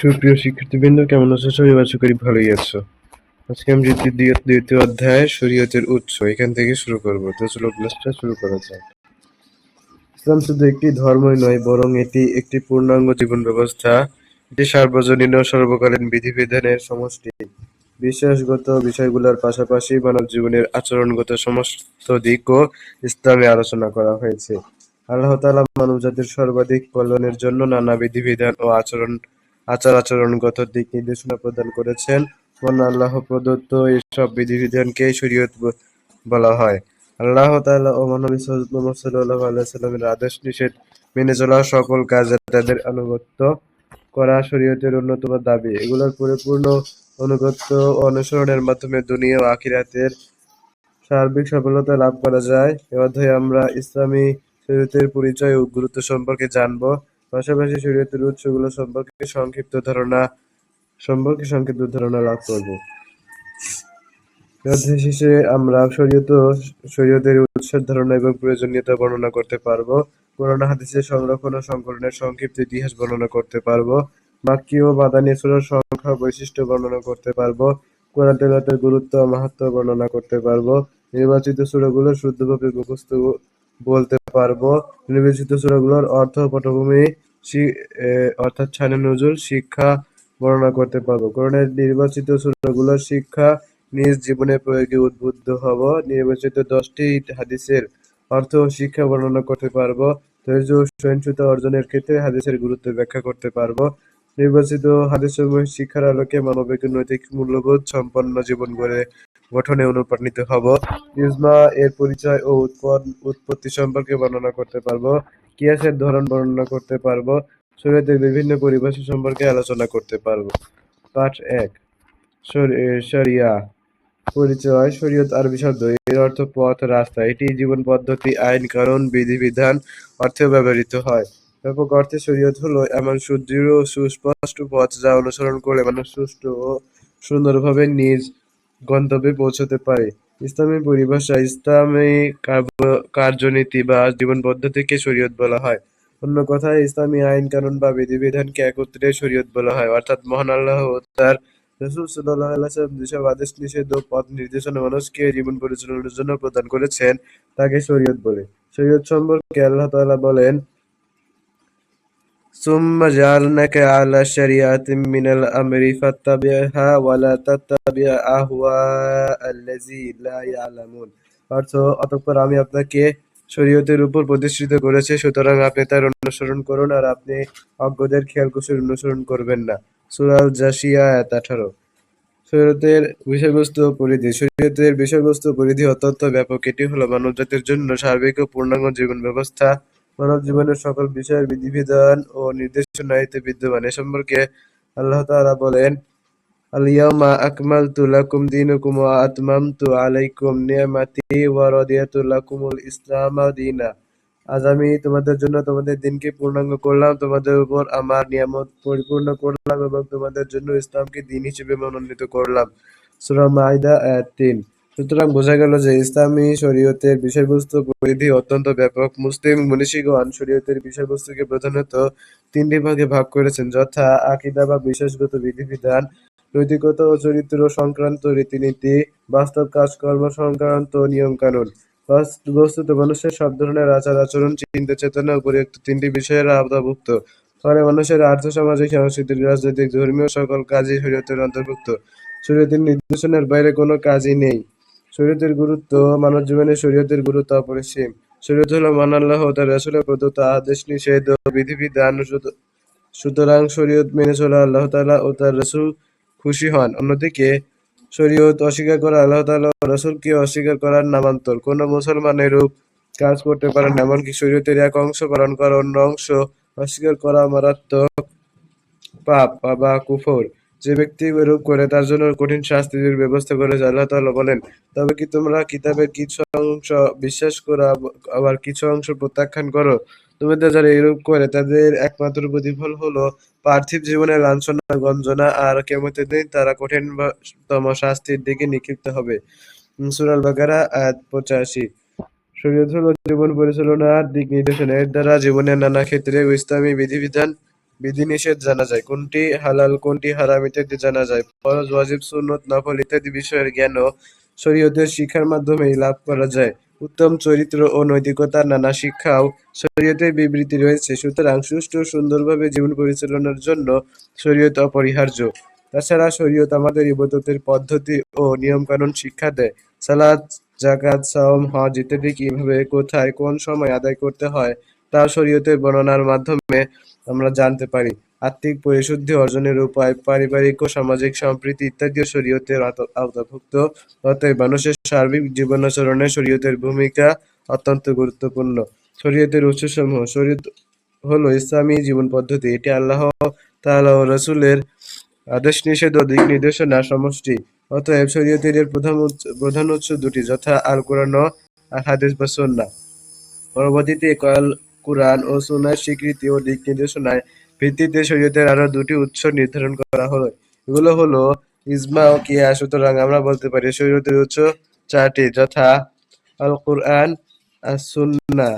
সুপ্রিয় শিক্ষার্থীবৃন্দ, কেমন আছো? সবাই আশা করি ভালোই আছো। আজকে আমি দ্বিতীয় দ্বিতীয় অধ্যায়, শরীয়তের উৎস, এখান থেকে শুরু করব। তো চলো ক্লাসটা শুরু করা যাক। ইসলাম শুধু একটি ধর্মই নয়, বরং এটি একটি পূর্ণাঙ্গ জীবন ব্যবস্থা, এটি সার্বজনীন ও সর্বকালীন বিধিবিধানের সমষ্টি। বিশ্বাসগত বিষয়গুলোর পাশাপাশি মানব জীবনের আচরণগত সমস্ত দিকও ইসলামে আলোচনা করা হয়েছে। আল্লাহ তাআলা মানবজাতির সর্বাধিক কল্যাণের জন্য নানা বিধিবিধান ও আচরণ আচার আচরণগত দিক নির্দেশনা প্রদান করেছেন। আল্লাহ প্রদত্ত এসব বিধিবিধানকেই শরীয়ত বলা হয়। আল্লাহ তাআলা ও মহানবী সাল্লাল্লাহু আলাইহি সাল্লামের আদেশ নিষেধ মেনে চলা সকল কাজে তাদের আনুগত্য করা শরীয়তের অন্যতম দাবি। এগুলোর পরিপূর্ণ অনুগত্য ও অনুসরণের মাধ্যমে দুনিয়া ও আখিরাতের সার্বিক সফলতা লাভ করা যায়। এ অধ্যায়ে আমরা ইসলামী শরীয়তের পরিচয় ও গুরুত্ব সম্পর্কে জানব। পাশাপাশি শরীয়তের উৎসগুলো সম্পর্কে সংক্ষিপ্ত ধারণা, সম্পর্কে সংক্ষিপ্ত ধারণা লাভ করব। অধ্যায় শেষে আমরা শরীয়ত, শরীয়তের উৎসের ধারণা এবং প্রয়োজনীয়তা বর্ণনা করতে হাদিসের সংরক্ষণ ও সংকলনের সংক্ষিপ্ত ইতিহাস বর্ণনা করতে পারব। মাক্কি ও মাদানী সূরার সংখ্যা বৈশিষ্ট্য বর্ণনা করতে পারব। কোরআন তেলাওয়াতের গুরুত্ব ও মাহাত্ম্য বর্ণনা করতে পারব। নির্বাচিত সূরাগুলো শুদ্ধভাবে মুখস্থ বলতে পারব। নির্বাচিত সূরাগুলোর অর্থ পটভূমি অর্থাৎ ছানে নজুল শিক্ষা বর্ণনা করতে পারব। কোরআনের নির্বাচিত সূরাগুলোর শিক্ষা নিজ জীবনে প্রয়োগে উদ্বুদ্ধ হব। নির্বাচিত দশটি হাদিসের অর্থ ও শিক্ষা বর্ণনা করতে পারব। ধৈর্য ও অর্জনের ক্ষেত্রে হাদিসের গুরুত্ব ব্যাখ্যা করতে পারব। নির্বাচিত হাদিসসমূহ শিক্ষার আলোকে মানবিক নৈতিক মূল্যবোধ সম্পন্ন জীবন গড়ে গঠনে অনুপ্রাণিত হব। ইজমা এর পরিচয় ও উৎপত্তি সম্পর্কে বর্ণনা করতে পারব, কিয়াসের ধরন বর্ণনা করতে পারব, শরীয়তের বিভিন্ন পরিভাষা সম্পর্কে আলোচনা করতে পারব। পাঠ এক শরিয়া। পরিচয়, শরীয়ত আরবি শব্দ। এর অর্থ পথ, রাস্তা। এটি জীবন পদ্ধতি, আইন, কানুন বিধিবিধান অর্থেও ব্যবহৃত হয়। ব্যাপক অর্থে শরীয়ত হলো এমন সুদৃঢ় সুস্পষ্ট পথ যা অনুসরণ করলে মানুষ সুষ্ঠু ও সুন্দরভাবে নিজ গন্তব্যে পৌঁছতে পারে। ইসলামী পরিভাষা ইসলামী কার্যনীতি বা জীবন পদ্ধতিকে শরীয়ত বলা হয়। অন্য কথায়, ইসলামী আইন কানুন বা বিধিবিধানকে একত্রে শরীয়ত বলা হয়। অর্থাৎ মহান আল্লাহ ও তার রসুল সাল্লাল্লাহু আলাইহি যেসব আদেশ, নিষেধ ও পথ নির্দেশনা মানুষকে জীবন পরিচালনার জন্য প্রদান করেছেন, তাকে শরীয়ত বলে। শরীয়ত সম্পর্কে আল্লাহ তাআলা বলেন ثم جعلناك على شريعة من الأمر فاتبعها ولا تتبع أهواء الذين لا يعلمون অর্থ অতঃপর আমি আপনাকে শরীয়তের উপর প্রতিষ্ঠিত করেছি সুতরাং আপনি তার অনুসরণ করুন আর আপনি অজ্ঞদের খেয়াল কুশল অনুসরণ করবেন না সূরা জাসিয়া আয়াত আঠারো শরীয়তের বিষয়বস্তু ও পরিধি শরীয়তের বিষয়বস্তু ও পরিধি অত্যন্ত ব্যাপক এটি হলো মানবজাতির জন্য সার্বিক ও পূর্ণাঙ্গ জীবন ব্যবস্থা মানব জীবনের সকল বিষয়ের বিধিবিধান ও নির্দেশনা এতে বিদ্যমান। এ সম্পর্কে আল্লাহ তাআলা বলেন আলাইকুম দীনা। আজ আমি তোমাদের জন্য তোমাদের দিনকে পূর্ণাঙ্গ করলাম। তোমাদের উপর আমার নিয়ামত পরিপূর্ণ করলাম এবং তোমাদের জন্য ইসলামকে দিন হিসেবে মনোনীত করলাম। সূরা মাইদা আয়াত তিন। সুতরাং বোঝা গেল যে ইসলামী শরীয়তের বিষয়বস্তু পরিধি অত্যন্ত ব্যাপক। মুসলিম মনীষীগণ শরীয়তের বিষয়বস্তুকে প্রধানত তিনটি ভাগে ভাগ করেছেন, যথা আকীদা বা বিশ্বাসগত বিধিবিধান, নৈতিকতা ও চরিত্র সংক্রান্ত রীতিনীতি, বাস্তব কাজকর্ম সংক্রান্ত নিয়মকানুন। বাস- বস্তুত মানুষের সব ধরনের আচার আচরণ, চিন্তা, চেতনা উপরিউক্ত তিনটি বিষয়ের আওতাভুক্ত। ফলে মানুষের আর্থ সামাজিক, সাংস্কৃতিক, রাজনৈতিক, ধর্মীয় সকল কাজই শরীয়তের অন্তর্ভুক্ত। শরীয়তের নির্দেশনার বাইরে কোনো কাজই নেই। শরীয়তের গুরুত্ব, মানব জীবনে শরীয়তের গুরুত্ব অপরিসীম। শরীয়ত হলো মান আল্লাহ ও তার রাসূলের প্রদত্ত আদেশ নিষেধ ও বিধিবিধান সুতরাং শরীয়ত মেনে চলা আল্লাহ তাআলা ও তার রাসূল খুশি হন। অন্যদিকে, শরীয়ত অস্বীকার করা আল্লাহ তাআলা ও রাসূলকে অস্বীকার করার নামান্তর। কোনো মুসলমান এরূপ কাজ করতে পারেন না, এমনকি শরীয়তের এক অংশ পালন করা অন্য অংশ অস্বীকার করা মারাত্মক পাপ বা কুফর। যে ব্যক্তি এরূপ করে, তার জন্য কঠিন শাস্তির ব্যবস্থা করেছে আল্লাহ তাআলা বলেন, তবে কি তোমরা কিতাবের কিছু অংশ বিশ্বাস করো আব- আবার কিছু অংশ প্রত্যাখ্যান করো? তোমাদের যারা এরূপ করে, তাদের একমাত্র প্রতিফল হলো পার্থিব জীবনে লাঞ্ছনা, গঞ্জনা, আর কিয়ামতের দিন তারা কঠিনতম শাস্তির দিকে নিক্ষিপ্ত হবে। সূরা আল বাকারা আয়াত পঁচাশি। শরীয়ত জীবন পরিচালনার দিক নির্দেশনা, এর দ্বারা জীবনের নানা ক্ষেত্রে ইসলামী বিধিবিধান বিধিনিষেধ জানা যায়, কোনটি হালাল কোনটি হারাম ইত্যাদি জানা যায়। ফরজ, ওয়াজিব, সুন্নত, নফল ইত্যাদি বিষয়ের জ্ঞানও শরীয়তের শিক্ষার মাধ্যমেই লাভ করা যায়। উত্তম চরিত্র ও নৈতিকতার নানা শিক্ষাও শরীয়তে বিবৃতি রয়েছে। সুতরাং সুষ্ঠু সুন্দরভাবে জীবন পরিচালনার জন্য শরীয়ত অপরিহার্য। তাছাড়া শরীয়ত আমাদের ইবাদতের পদ্ধতি ও নিয়মকানুন শিক্ষা দেয়। সালাত, যাকাত, সাওম, হজ ইত্যাদি কীভাবে, কোথায়, কোন সময় আদায় করতে হয় তা শরীয়তের বর্ণনার মাধ্যমে আমরা জানতে পারি। আত্মিক পরিশুদ্ধি অর্জনের উপায়, পারিবারিক ও সামাজিক সম্প্রীতি ইত্যাদিও শরীয়তের আওতাভুক্ত। অতএব মানুষের সার্বিক জীবনাচরণে শরীয়তের ভূমিকা অত্যন্ত গুরুত্বপূর্ণ। শরীয়তের উৎসসমূহ শরীয়ত হলো ইসলামী জীবন পদ্ধতি। এটি আল্লাহ তাআলা ও রাসূলের আদেশ নিষেধ ও দিক নির্দেশনার সমষ্টি। অতএব শরীয়তের প্রধান প্রধান উৎস দুটি যথা আল কোরআন ও হাদিস বা সুন্নাহ। পরবর্তীতে আল কুরআন ও সুন্নাহর স্বীকৃতি ও দিক নির্দেশনার ভিত্তিতে শরীয়তের আরও দুটি উৎস নির্ধারণ করা হলো। এগুলো হলো ইজমা ও কিয়াস। সুতরাং আমরা বলতে পারি শরীয়তের উৎস চারটি যথা আল কুরআন, আস সুন্নাহ,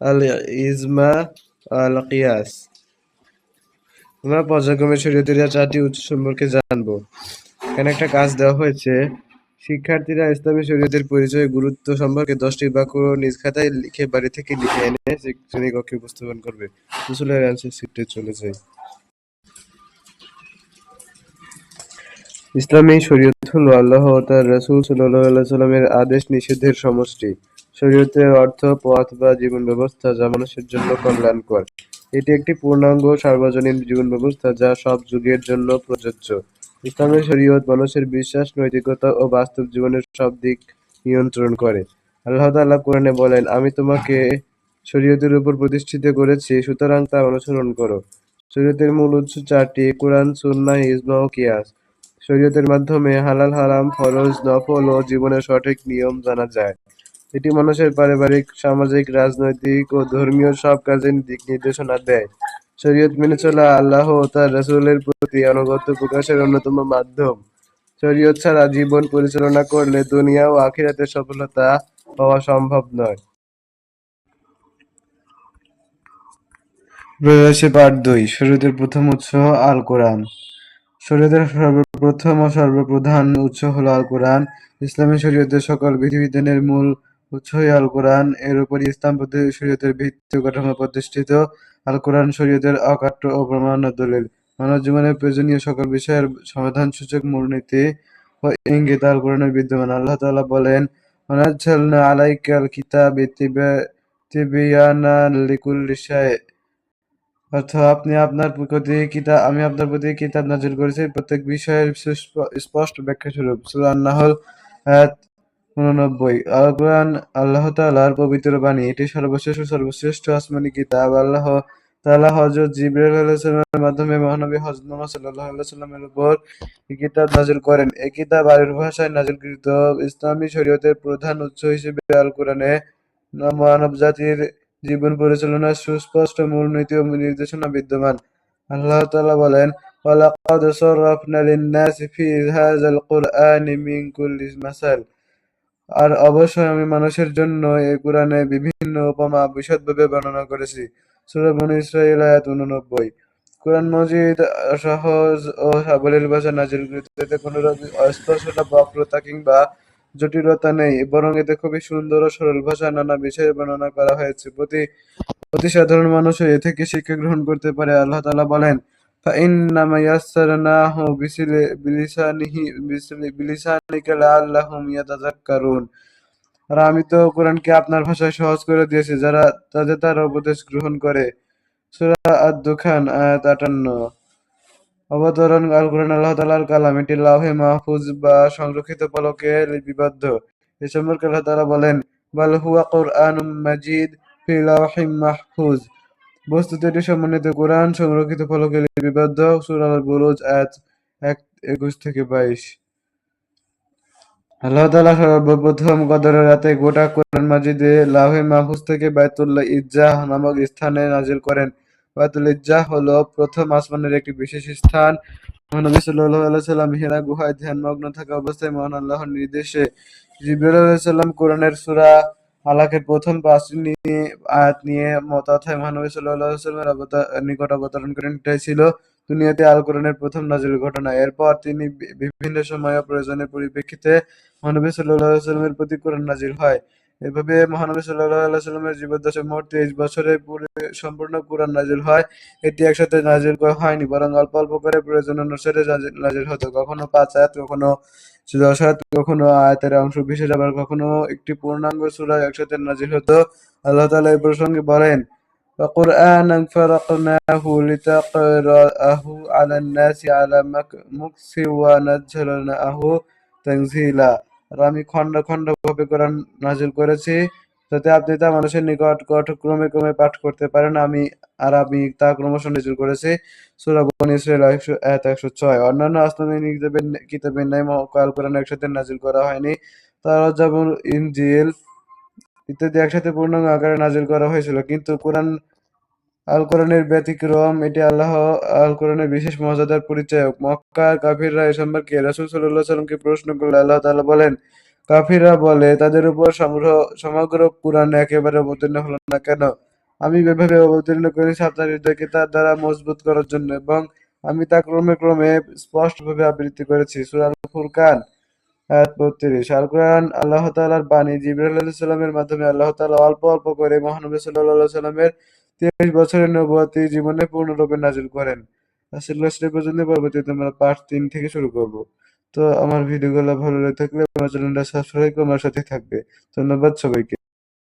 আল ইজমা, আল কিয়াস। আমরা পর্যায়ক্রমে শরীয়তের চারটি উৎস সম্পর্কে জানব। এখানে একটা কাজ দেওয়া হয়েছে শিক্ষার্থীরা ইসলামী শরীয়তের পরিচয়, গুরুত্ব সম্পর্কে দশটি বাক্য নিজ খাতায় লিখে বাড়ি থেকে লিখে এনে শ্রেণীকক্ষে উপস্থাপন করবে। রসুলের অ্যান্সার শিটে চলে যাই। ইসলামী শরীয়ত হলো আল্লাহ ও তার রাসূল সাল্লামের আদেশ নিষেধের সমষ্টি। শরীয়তের অর্থ পথ বা জীবন ব্যবস্থা যা মানুষের জন্য কল্যাণকর। এটি একটি পূর্ণাঙ্গ সার্বজনীন জীবন ব্যবস্থা যা সব যুগের জন্য প্রযোজ্য। ইসলামের শরীয়ত মানুষের বিশ্বাস, নৈতিকতা ও বাস্তব জীবনের সব দিক নিয়ন্ত্রণ করে। আল্লাহ তাআলা কোরআনে বলেন, আমি তোমাকে শরীয়তের উপর প্রতিষ্ঠিত করেছি, সুতরাং তা অনুসরণ করো। শরীয়তের মূল উৎস চারটি কুরআন, সুন্নাহ, ইজমা ও কিয়াস। শরীয়তের মাধ্যমে হালাল, হারাম, ফরজ, নফল ও জীবনের সঠিক নিয়ম জানা যায়। এটি মানুষের পারিবারিক, সামাজিক, রাজনৈতিক ও ধর্মীয় সব কাজের দিক নির্দেশনা দেয়। শরীয়ত মেনে চলা আল্লাহ ও তার রাসূলের প্রতি আনুগত্য প্রকাশের অন্যতম মাধ্যম। শরীয়ত ছাড়া জীবন পরিচালনা করলে দুনিয়া ও আখিরাতে সফলতা পাওয়া সম্ভব নয়। রয়েছে পার্ট দুই, শরীয়তের প্রথম উৎস আল কোরআন শরীয়তের সর্বপ্রথম ও সর্বপ্রধান উৎস হলো আল কোরআন ইসলামী শরীয়তের সকল বিধিবিধানের মূল উৎসই আল কোরআন, এর উপর ইসলাম শরীয়তের ভিত্তি কাঠামো প্রতিষ্ঠিত। আল কোরআন শরীয়তের অকাট্য ও প্রমাণ দলিল। মানব জীবনের প্রয়োজনীয় সকল বিষয়ের সমাধান সূচক মূলনীতি ও ইঙ্গিত আল কোরআনের বিদ্যমান। আল্লাহ তাআলা বলেন অনাজ্জালনা আলাইকাল কিতাব তিবিয়ানা লিকুল্লি শাই। অর্থ, আপনি আপনার প্রতি কিতাব আমি আপনার প্রতি কিতাব নাজিল করেছি। প্রত্যেক বিষয়ের স্পষ্ট ব্যাখ্যা স্বরূপ সূরা আন-নাহল 89 আল কোরআন আল্লাহ তাআলার পবিত্র বাণী, এটি সর্বশেষ ও সর্বশ্রেষ্ঠ আসমানি কিতাব। আল্লাহ তাআলা হযরত জিবরাইল মাধ্যমে মহানবী হযরত মুহাম্মদ সাল্লাল্লাহু আলাইহি উপর এই কিতাব নাজিল করেন। এই কিতাব আরবি ভাষায় নাজিলকৃত ইসলামী শরীয়তের প্রধান উৎস হিসেবে আল কোরআনে মানব জাতির জীবন পরিচালনার সুস্পষ্ট মূলনীতি ও নির্দেশনা বিদ্যমান। আল্লাহ তাআলা বলেন, ওয়ালাকাদ সাররাফনা লিন-নাসি ফি হাযাল কুরআনি মিন কুল্লি মাসাল আর অবশ্যই আমি মানুষের জন্য এই কোরআনে বিভিন্ন উপমা বিশদভাবে বর্ণনা করেছি। ইসরাঈল আয়াত 89 কোরআন মজিদ সহজ ও সাবলীল ভাষা নাজিলকৃত এতে কোনো অস্পষ্টতা বক্রতা কিংবা জটিলতা নেই, বরং এতে খুবই সুন্দর ও সরল ভাষা নানা বিষয়ে বর্ণনা করা হয়েছে। প্রতি অতি সাধারণ মানুষও এ থেকে শিক্ষা গ্রহণ করতে পারে, আল্লাহ তাআলা বলেন। فإنما يسرناه بلسانه بلسانك لعلهم يتذكرون আর আমি তো কোরআনকে আপনার ভাষায় সহজ করে দিয়েছি যারা যাতে তার উপদেশ গ্রহণ করে সূরা আদ-দুখান আয়াত 58 অবতরণ আল কোরআন আল্লাহ তাআলার কালাম এটি লাউহে মাহফুজ বা সংরক্ষিত ফলকে লিপিবদ্ধ এ সম্পর্কে আল্লাহ তাআলা বলেন বাল হুয়া কুরআনুম মাজিদ ফি লাউহিম মাহফুজ বস্তুত এটি সমন্বিত কোরআন, সংরক্ষিত ফলকে লিপিবদ্ধ। সূরা আল বুরুজ আয়াত এক, একুশ থেকে বাইশ। আল্লাহ তাআলা সর্বপ্রথম রাতে গোটা কোরআন মাজিদে লাউহে মাহফুজ থেকে বাইতুল্লাহ ইজ্জাহ নামক স্থানে নাজিল করেন। বায়তুল ইজ্জাহ হলো প্রথম আসমানের একটি বিশেষ স্থান। মহানবী আলাইহি সাল্লাম হিরা গুহায় ধ্যানমগ্ন থাকা অবস্থায় মহান আল্লাহর নির্দেশে আলাইহিস সালাম কোরআনের সূরা আলাকের প্রথম পাঁচটি আয়াত নিয়ে মতাথায় মহানবী আলাইহি নিকট অবতরণ করেন। এটাই ছিল দুনিয়াতে আল কোরআনের প্রথম নাজিল ঘটনা। এরপর তিনি বিভিন্ন সময় প্রয়োজনের পরিপ্রেক্ষিতে মহানবী ওয়াসাল্লামের প্রতি কোরআন নাজিল হয়। এভাবে মহানবী সাল্লাল্লাহু আলাইহি ওয়াসাল্লামের জীবদ্দশায় মোট তেইশ বছরে পুরো, সম্পূর্ণ কোরআন নাজিল হয়। এটি একসাথে নাজিল হয়নি, বরং অল্প অল্প করে প্রয়োজন অনুসারে নাজিল হতো। কখনো পাঁচ আয়াত, কখনো দশ আয়াত কখনো আয়াতের অংশ বিশেষ আবার কখনো একটি পূর্ণাঙ্গ সূরা একসাথে নাজিল হতো আল্লাহ তাআলা এই প্রসঙ্গে বলেন وقرآنا فرقناه لتقرأه على الناس على مك- مكث ونزلناه تنزيلا আর আমি খণ্ড খণ্ড ভাবে কোরআন নাজিল করেছি যাতে আপনি তা মানুষের নিকট কঠ ক্রমে ক্রমে পাঠ করতে পারেন, আমি আর আমি তা ক্রমশ নাজিল করেছি। সূরা বনী ইসরাঈল, একশো, আয়াত একশো ছয়। অন্যান্য আসমানি কিতাবের কিতাবের আল কোরআন একসাথে নাজিল করা হয়নি। তারা যেমন ইনজিল ইত্যাদি একসাথে পূর্ণাঙ্গ আকারে নাজিল করা হয়েছিল। কিন্তু কোরআন আল কোরআনের ব্যতিক্রম, এটি আল্লাহ আল কোরআনের বিশেষ মর্যাদার পরিচায়ক। মক্কার কাফিররা এ সম্পর্কে রাসূল আলাইহি সাল্লামকে প্রশ্ন করলে আল্লাহ তাআলা বলেন কাফিররা বলে, তাদের উপর সমগ্র সমগ্র কোরআন একেবারে অবতীর্ণ হলো না কেন? আমি এভাবে অবতীর্ণ করেছি আপনার হৃদয়কে তার দ্বারা মজবুত করার জন্য এবং আমি তা ক্রমে ক্রমে স্পষ্টভাবে আবৃত্তি করেছি। সূরা আল ফুরকান বত্রিশ। আল কোরআন আল্লাহ তাআলার বাণী। জিবরাইল আলাইহিস মাধ্যমে আল্লাহ তাআলা অল্প অল্প করে মহানবী সাল্লাল্লাহু সাল্লামের তেইশ বছরের নবুয়তি জীবনে পূর্ণরূপে নাজিল করেন। শ্রী পর্যন্ত পরবর্তীতে আমরা পার্ট তিন থেকে শুরু করব। তো আমার ভিডিওগুলো ভালো লেগে থাকলে আমার চ্যানেলটা সাবস্ক্রাইব করে আমার সাথে থাকবে। ধন্যবাদ সবাইকে।